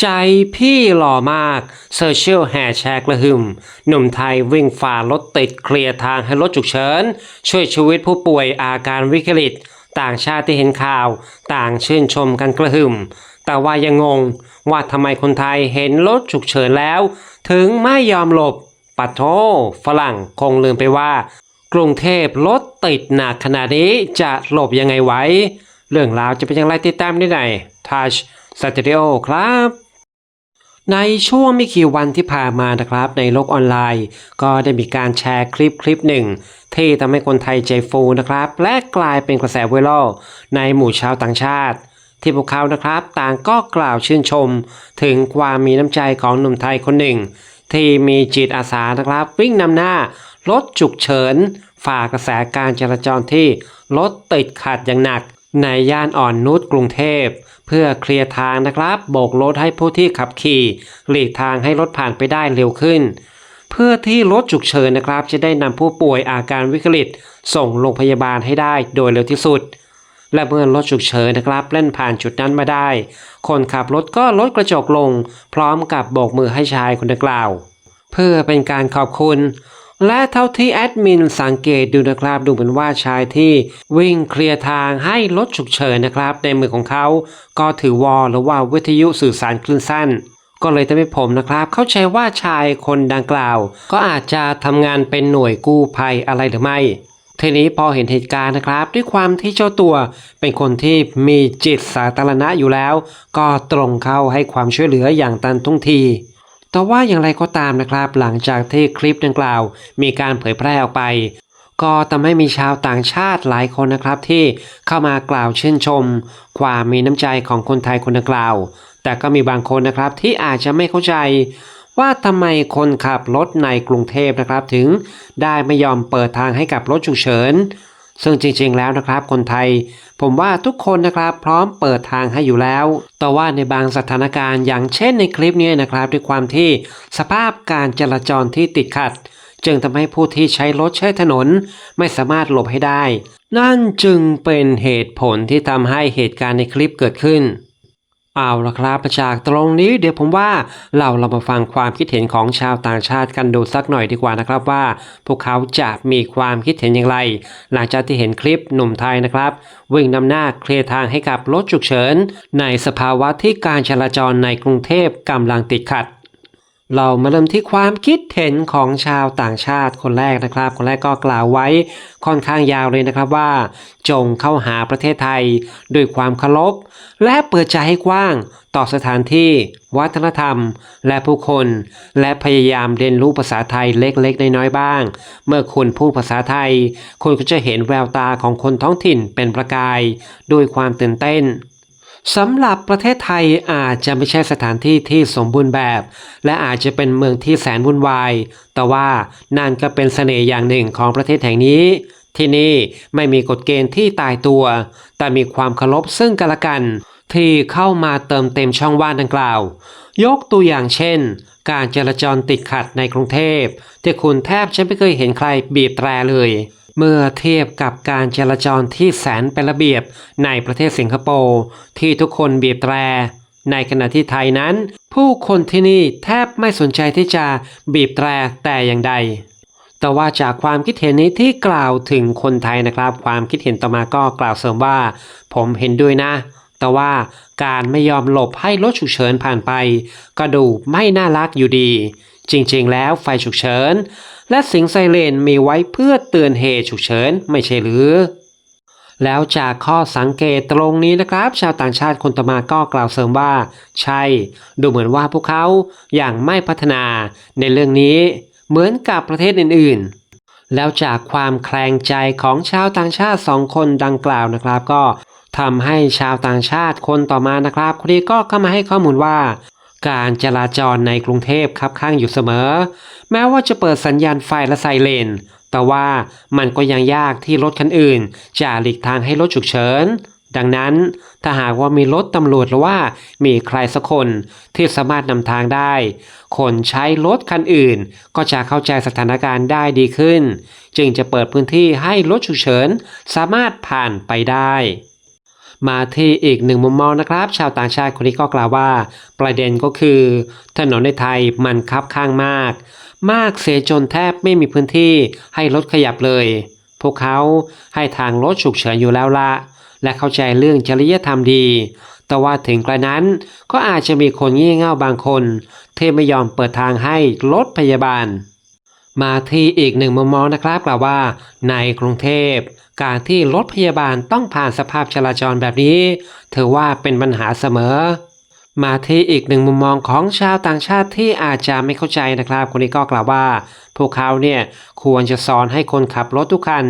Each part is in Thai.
ใจพี่หล่อมากโซเชียลแห่แชร์กระหึ่มหนุ่มไทยวิ่งฝ่ารถติดเคลียร์ทางให้รถฉุกเฉิน ช่วยชีวิตผู้ป่วยอาการวิกฤต ต่างชาติที่เห็นข่าว ต่างชื่นชมกันกระหึ่ม แต่ว่ายังงง ว่าทำไมคนไทยเห็นรถฉุกเฉินแล้ว ถึงไม่ยอมหลบปัดโทฝรั่งคงลืมไปว่า กรุงเทพรถติดหนักขนาดนี้จะหลบยังไงไว้ เรื่องราวจะเป็นอย่างไรติดตามได้ในทัชสตูดิโอครับ ในช่วงไม่กี่วันที่ผ่านมานะครับในโลกออนไลน์ ก็ได้มีการแชร์คลิปคลิปหนึ่ง ที่ทำให้คนไทยใจฟูนะครับ และกลายเป็นกระแสไวรัลในหมู่ชาวต่างชาติ ที่พวกเขานะครับต่างก็กล่าวชื่นชม ถึงความมีน้ำใจของหนุ่มไทยคนหนึ่ง ที่มีจิตอาสานะครับ วิ่งนำหน้ารถฉุกเฉินฝ่ากระแสการจราจรที่รถติดขัดอย่างหนัก ในย่านอ่อนนุชกรุงเทพ เพื่อเคลียร์ทางนะครับโบกรถให้ผู้ที่ขับขี่ หลีกทางให้รถผ่านไปได้เร็วขึ้น เพื่อที่รถฉุกเฉินนะครับ จะได้นำผู้ป่วยอาการวิกฤต ส่งโรงพยาบาลให้ได้โดยเร็วที่สุด และเมื่อรถฉุกเฉินนะครับเล่นผ่านจุดนั้นมาได้ คนขับรถก็ลดกระจกลง พร้อมกับโบกมือให้ชายคนดังกล่าว เพื่อเป็นการขอบคุณ และเท่าที่แอดมินสังเกตดูนะครับดูเหมือนว่าชายที่วิ่งเคลียร์ทางให้รถฉุกเฉินนะครับ ในมือของเขาก็ถือวอลหรือว่าวิทยุสื่อสารคลื่นสั้น ก็เลยทำให้ผมนะครับ เข้าใจว่าชายคนดังกล่าว ก็อาจจะทำงานเป็นหน่วยกู้ภัยอะไรหรือไม่ทีนี้พอเห็นเหตุการณ์นะครับ ด้วยความที่เจ้าตัวเป็นคนที่มีจิตสาธารณะอยู่แล้ว ก็ตรงเข้าให้ความช่วยเหลืออย่างตันทุ่งที แต่ว่าอย่างไรก็ตามนะครับ หลังจากที่คลิปดังกล่าว มีการเผยแพร่ออกไป ก็ทำให้มีชาวต่างชาติหลายคนนะครับที่เข้ามากล่าวชื่นชม ความมีน้ำใจของคนไทยคนดังกล่าว แต่ก็มีบางคนนะครับที่อาจจะไม่เข้าใจว่าทำไมคนขับรถในกรุงเทพนะครับ ถึงได้ไม่ยอมเปิดทางให้กับรถฉุกเฉิน ซึ่งจริงๆแล้วนะครับคนไทย ผมว่าทุกคนนะครับพร้อมเปิดทางให้อยู่แล้ว แต่ว่าในบางสถานการณ์อย่างเช่นในคลิปนี้นะครับด้วยความที่สภาพการจราจรที่ติดขัด จึงทำให้ผู้ที่ใช้รถใช้ถนน ไม่สามารถหลบให้ได้ นั่นจึงเป็นเหตุผลที่ทำให้เหตุการณ์ในคลิปเกิดขึ้น เอาละครับจากตรงนี้เดี๋ยวผมว่าเราเรามาฟังความคิดเห็นของชาวต่างชาติกันดูสักหน่อยดีกว่านะครับว่า พวกเขาจะมีความคิดเห็นอย่างไร หลังจากที่เห็นคลิปหนุ่มไทยนะครับ วิ่งนำหน้าเคลียร์ทางให้กับรถฉุกเฉิน ในสภาวะที่การจราจรในกรุงเทพกำลังติดขัด เรามาเริ่มที่ความคิดเห็นของชาวต่างชาติคนแรกนะครับ คนแรกก็กล่าวไว้ค่อนข้างยาวเลยนะครับว่า จงเข้าหาประเทศไทยด้วยความเคารพและเปิดใจให้กว้างต่อสถานที่ วัฒนธรรม และผู้คน และพยายามเรียนรู้ภาษาไทยเล็กๆน้อยๆบ้าง เมื่อคุณพูดภาษาไทย คุณก็จะเห็นแววตาของคนท้องถิ่นเป็นประกาย ด้วยความตื่นเต้น สำหรับประเทศไทยอาจจะไม่ใช่สถานที่ที่สมบูรณ์แบบ และอาจจะเป็นเมืองที่แสนวุ่นวาย แต่ว่านั่นก็เป็นเสน่ห์อย่างหนึ่งของประเทศแห่งนี้ ที่นี่ไม่มีกฎเกณฑ์ที่ตายตัว แต่มีความเคารพซึ่งกันและกัน ที่เข้ามาเติมเต็มช่องว่างดังกล่าว ยกตัวอย่างเช่น การจราจรติดขัดในกรุงเทพ ที่คุณแทบจะไม่เคยเห็นใครบีบแตรเลย เมื่อเทียบกับการจราจรที่แสนเป็นระเบียบในประเทศสิงคโปร์ที่ทุกคนบีบแตร ในขณะที่ไทยนั้น ผู้คนที่นี่แทบไม่สนใจที่จะบีบแตรแต่อย่างใด แต่ว่าจากความคิดเห็นนี้ที่กล่าวถึงคนไทยนะครับ ความคิดเห็นต่อมาก็กล่าวเสริมว่า ผมเห็นด้วยนะ แต่ว่าการไม่ยอมหลบให้รถฉุกเฉินผ่านไป ก็ดูไม่น่ารักอยู่ดี จริงๆ แล้วไฟฉุกเฉิน และสิงไซเรนมีไว้เพื่อเตือนเหตุฉุกเฉินไม่ใช่หรือ แล้วจากข้อสังเกตตรงนี้นะครับ ชาวต่างชาติคนต่อมาก็กล่าวเสริมว่า ใช่ ดูเหมือนว่าพวกเขาอย่างไม่พัฒนาในเรื่องนี้ เหมือนกับประเทศอื่นๆ แล้วจากความแคลงใจของชาวต่างชาติสองคนดังกล่าวนะครับก็ทำให้ชาวต่างชาติคนต่อมานะครับคนนี้ก็เข้ามาให้ข้อมูลว่า การจราจรในกรุงเทพคับข้างอยู่เสมอ แม้ว่าจะเปิดสัญญาณไฟและไซเรนแต่ว่ามันก็ยังยากที่รถคันอื่น จะหลีกทางให้รถฉุกเฉิน ดังนั้นถ้าหากว่ามีรถตำรวจหรือว่ามีใครสักคนที่สามารถนำทางได้ คนใช้รถคันอื่น ก็จะเข้าใจสถานการณ์ได้ดีขึ้น จึงจะเปิดพื้นที่ให้รถฉุกเฉิน สามารถผ่านไปได้ มาที่อีกหนึ่งมุมมองนะครับ ชาวต่างชาติคนนี้ก็กล่าวว่า ประเด็นก็คือ ถนนในไทยมันคับข้างมาก มากเสียจนแทบไม่มีพื้นที่ให้รถขยับเลย พวกเขาให้ทางรถฉุกเฉินอยู่แล้วละและเข้าใจเรื่องจริยธรรมดี แต่ว่าถึงกระนั้นก็อาจจะมีคนงี่เง่าบางคนที่ไม่ยอมเปิดทางให้รถพยาบาล มาที่อีกหนึ่งมุมมองนะครับกล่าวว่า ในกรุงเทพ การที่รถพยาบาลต้องผ่านสภาพจราจรแบบนี้ถือว่าเป็นปัญหาเสมอ มาที่อีกหนึ่งมุมมองของชาวต่างชาติที่อาจจะไม่เข้าใจนะครับ คนนี้ก็กล่าวว่า พวกเขาเนี่ยควรจะสอนให้คนขับรถทุกคัน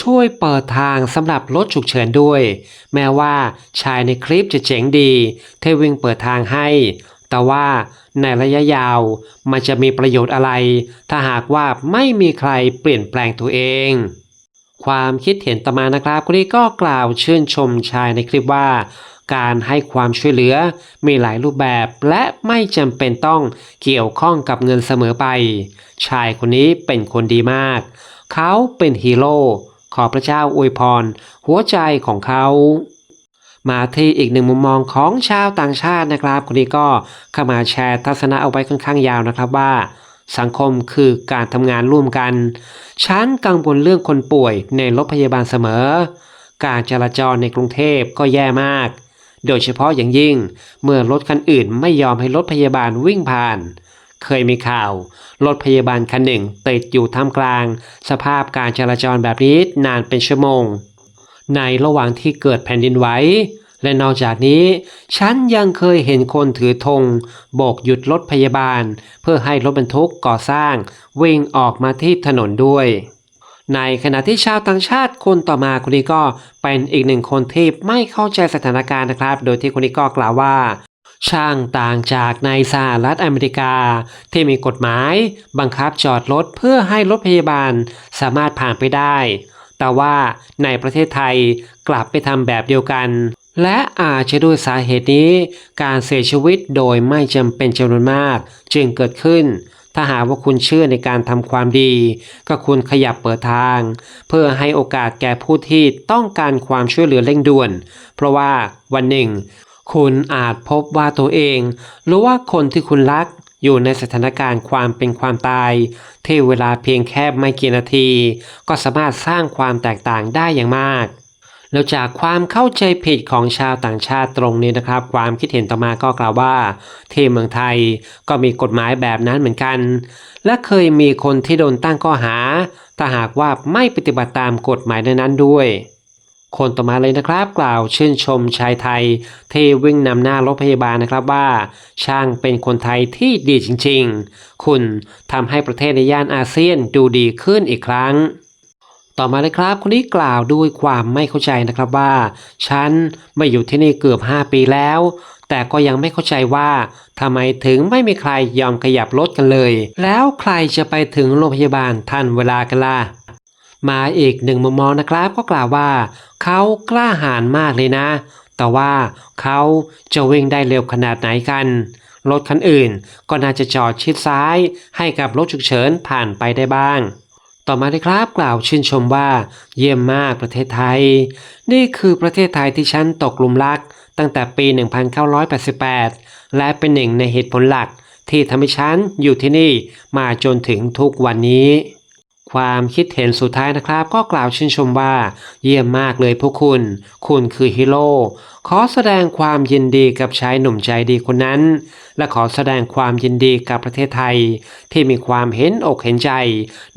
ช่วยเปิดทางสำหรับรถฉุกเฉินด้วย แม้ว่าชายในคลิปจะเจ๋งดีเทวิ่งเปิดทางให้ แต่ว่าในระยะยาวมันจะมีประโยชน์อะไร ถ้าหากว่าไม่มีใครเปลี่ยนแปลงตัวเอง ความคิดเห็นต่อมานะครับคนนี้ก็กล่าวชื่นชมชายในคลิปว่า การให้ความช่วยเหลือมีหลายรูปแบบ และไม่จำเป็นต้องเกี่ยวข้องกับเงินเสมอไป ชายคนนี้เป็นคนดีมาก เขาเป็นฮีโร่ขอพระเจ้าอวยพร หัวใจของเขา มาที่อีกหนึ่งมุมมองของชาวต่างชาตินะครับ คนนี้ก็เข้ามาแชร์ทัศนะเอาไว้ค่อนข้างยาวนะครับว่า สังคมคือการทำงานร่วมกัน ฉันกังวลเรื่องคนป่วยในรถพยาบาลเสมอ การจราจรในกรุงเทพก็แย่มาก โดยเฉพาะอย่างยิ่ง เมื่อรถคันอื่นไม่ยอมให้รถพยาบาลวิ่งผ่านเคยมีข่าวรถพยาบาลคันหนึ่งติดอยู่ท่ามกลาง สภาพการจราจรแบบนี้นานเป็นชั่วโมง ในระหว่างที่เกิดแผ่นดินไหวและนอกจากนี้ ฉันยังเคยเห็นคนถือธงโบกหยุดรถพยาบาล เพื่อให้รถบรรทุกก่อสร้าง วิ่งออกมาที่ถนนด้วย ในขณะที่ชาวต่างชาติคนต่อมาคนนี้ก็เป็นอีกหนึ่งคนที่ไม่เข้าใจสถานการณ์นะครับ โดยที่คนนี้ก็กล่าวว่า ช่างต่างจากในสหรัฐอเมริกา ที่มีกฎหมาย บังคับจอดรถเพื่อให้รถพยาบาลสามารถผ่านไปได้ แต่ว่าในประเทศไทยกลับไปทำแบบเดียวกัน และอาจจะด้วยสาเหตุนี้ การเสียชีวิตโดยไม่จำเป็นจำนวนมาก จึงเกิดขึ้น ถ้าหากว่าคุณเชื่อในการทำความดี ก็คุณขยับเปิดทาง เพื่อให้โอกาสแก่ผู้ที่ต้องการความช่วยเหลือเร่งด่วน เพราะว่าวันหนึ่ง คุณอาจพบว่าตัวเอง หรือว่าคนที่คุณรัก อยู่ในสถานการณ์ความเป็นความตาย ที่เวลาเพียงแค่ไม่กี่นาที ก็สามารถสร้างความแตกต่างได้อย่างมาก แล้วจากความเข้าใจผิดของชาวต่างชาติตรงนี้นะครับ ความคิดเห็นต่อมาก็กล่าวว่า ที่เมืองไทยก็มีกฎหมายแบบนั้นเหมือนกัน และเคยมีคนที่โดนตั้งข้อหาถ้าหากว่าไม่ปฏิบัติตามกฎหมายนั้นๆด้วย คนต่อมาเลยนะครับ กล่าวชื่นชมชายไทยที่วิ่งนำหน้ารถพยาบาลนะครับว่า ช่างเป็นคนไทยที่ดีจริงๆ คุณทำให้ประเทศในย่านอาเซียนดูดีขึ้นอีกครั้งต่อมาเลยครับคนนี้กล่าวด้วยความไม่เข้าใจนะครับว่า ฉันมาอยู่ที่นี่เกือบ 5 ปีแล้ว แต่ก็ยังไม่เข้าใจว่าทำไมถึงไม่มีใครยอมขยับรถกันเลย แล้วใครจะไปถึงโรงพยาบาลทันเวลากันล่ะ มาอีกหนึ่งมุมมองนะครับ ก็กล่าวว่าเขากล้าหาญมากเลยนะ แต่ว่าเขาจะวิ่งได้เร็วขนาดไหนกันรถคันอื่นก็น่าจะจอดชิดซ้ายให้กับรถฉุกเฉินผ่านไปได้บ้าง ต่อมาเลยครับกล่าวชื่นชมว่า เยี่ยมมากประเทศไทย นี่คือประเทศไทยที่ฉันตกหลุมรัก ตั้งแต่ปี 1988 และเป็นหนึ่งในเหตุผลหลักที่ทำให้ฉันอยู่ที่นี่มาจนถึงทุกวันนี้ ความคิดเห็นสุดท้ายนะครับ ก็กล่าวชื่นชมว่า เยี่ยมมากเลยพวกคุณ คุณคือฮีโร่ขอแสดงความยินดีกับชายหนุ่มใจดีคนนั้น และขอแสดงความยินดีกับประเทศไทย ที่มีความเห็นอกเห็นใจ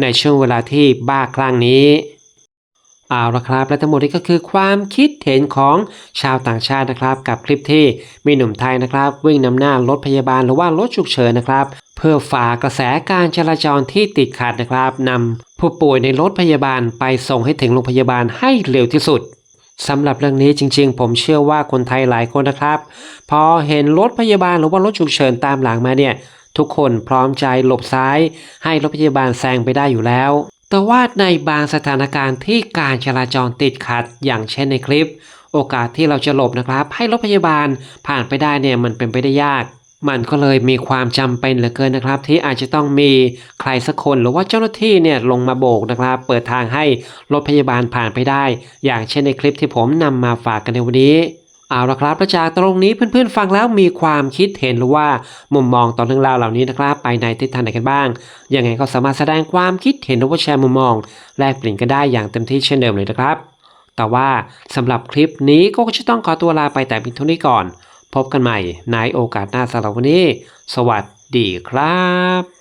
ในช่วงเวลาที่บ้าคลั่งนี้ เอาละครับ และทั้งหมดนี้ก็คือความคิดเห็นของชาวต่างชาตินะครับ กับคลิปที่มีหนุ่มไทยนะครับ วิ่งนำหน้ารถพยาบาลหรือว่ารถฉุกเฉินนะครับ เพื่อฝ่ากระแสการจราจรที่ติดขัดนะครับนำผู้ป่วยในรถพยาบาลไปส่งให้ถึงโรงพยาบาลให้เร็วที่สุดสำหรับเรื่องนี้จริงๆ ผมเชื่อว่าคนไทยหลายคนนะครับ พอเห็นรถพยาบาลหรือว่ารถฉุกเฉินตามหลังมาเนี่ยทุกคนพร้อมใจหลบซ้าย ให้รถพยาบาลแซงไปได้อยู่แล้ว แต่ว่าในบางสถานการณ์ที่การจราจรติดขัด อย่างเช่นในคลิป โอกาสที่เราจะหลบนะครับ ให้รถพยาบาลผ่านไปได้เนี่ยมันเป็นไปได้ยากมันก็เลยมีความจำเป็นเหลือเกินนะครับ ที่อาจจะต้องมีใครสักคนหรือว่าเจ้าหน้าที่เนี่ยลงมาโบกนะครับ เปิดทางให้รถพยาบาลผ่านไปได้ อย่างเช่นในคลิปที่ผมนำมาฝากกันในวันนี้ เอาละครับแล้วจากตรงนี้เพื่อนๆฟังแล้วมีความคิดเห็นหรือว่ามุมมองต่อเรื่องราวเหล่านี้นะครับ ไปในทิศทางไหนกันบ้าง ยังไงก็สามารถแสดงความคิดเห็นหรือว่าแชร์มุมมอง แลกเปลี่ยนกันได้อย่างเต็มที่เช่นเดิมเลยนะครับ แต่ว่าสำหรับคลิปนี้ก็จะต้องขอตัวลาไปแต่เพียงเท่านี้ก่อน พบกันใหม่ในโอกาสหน้าสำหรับวันนี้ สวัสดีครับ